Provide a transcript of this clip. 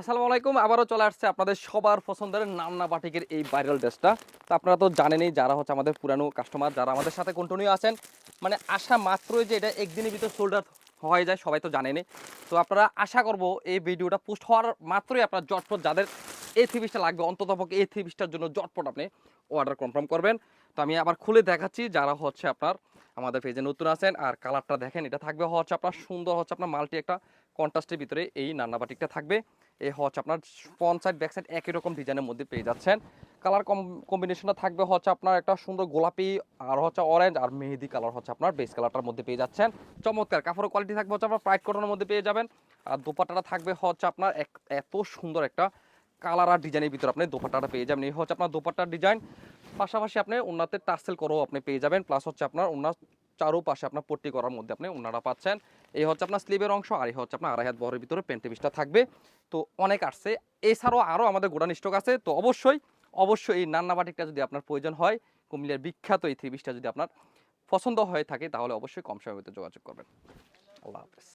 আসসালামু আলাইকুম আবারও চলে আসছে আপনাদের সবার পছন্দের নামনা বাটিকের এই ভাইরাল ড্রেসটা তো আপনারা তো জানেনই যারা হচ্ছে আমাদের পুরানো কাস্টমার যারা আমাদের সাথে কন্টিনিউ আছেন মানে আসা মাত্রই যে এটা একদিনের ভিতর সোল্ড আউট হয়ে যায়, সবাই তো জানেনই। তো আপনারা আশা করব এই ভিডিওটা পোস্ট হওয়ার মাত্রই আপনার জটপট যাদের এই থ্রি পিসটা লাগবে, অন্তত পক্ষে এই থ্রি পিসটার জন্য জটপট আপনি অর্ডার কনফার্ম করবেন। তো আমি আবার খুলে দেখাচ্ছি যারা হচ্ছে আপনার আমাদের পেজে নতুন আছেন, আর কালারটা দেখেন, এটা থাকবে হচ্ছে আপনার সুন্দর হচ্ছে আপনার মাল্টি একটা কন্ট্রাস্টের ভিতরে এই নান্না বাটিকটা থাকবে। এই হচ্ছে আপনার ফ্রন্ট সাইড ব্যাক সাইড একই রকম ডিজাইনের মধ্যে পেয়ে যাচ্ছেন। কালার কম্বিনেশনটা থাকবে হচ্ছে আপনার একটা সুন্দর গোলাপি আর হচ্ছে অরেঞ্জ আর মেহেদি কালার হচ্ছে আপনার বেস কালারটার মধ্যে পেয়ে যাচ্ছেন। চমৎকার, কাপড়ের কোয়ালিটি থাকবে হচ্ছে আপনার প্রাইট কটনের মধ্যে পেয়ে যাবেন। আর দোপাট্টাটা থাকবে হচ্ছে আপনার এক- এত সুন্দর একটা কালার আর ডিজাইনের ভিতরে আপনি দোপাট্টাটা পেয়ে যাবেন। এই হচ্ছে আপনার দোপাট্টার ডিজাইন পাশাপাশি আপনি ওনাতে টার্সেল করেও আপনি পেয়ে যাবেন। প্লাস হচ্ছে আপনার ওনার চারোপাশে আপনার পট্টি করার মধ্যে আপনি ওনারা পাচ্ছেন। এই হচ্ছে আপনার স্লিভের অংশ, আর এই হচ্ছে আপনার আড়াই হাত বহরের ভিতরে প্যান্টে পিসটা থাকবে। তো অনেক আসছে। এছাড়াও আরও আমাদের গোডান স্টক আছে। তো অবশ্যই অবশ্যই এই নান্না বাটিকটা যদি আপনার প্রয়োজন হয়, কুমিল্লার বিখ্যাত এই থ্রি পিসটা যদি আপনার পছন্দ হয়ে থাকে, তাহলে অবশ্যই কম সময়ের ভিতরে যোগাযোগ করবেন। আল্লাহ হাফেজ।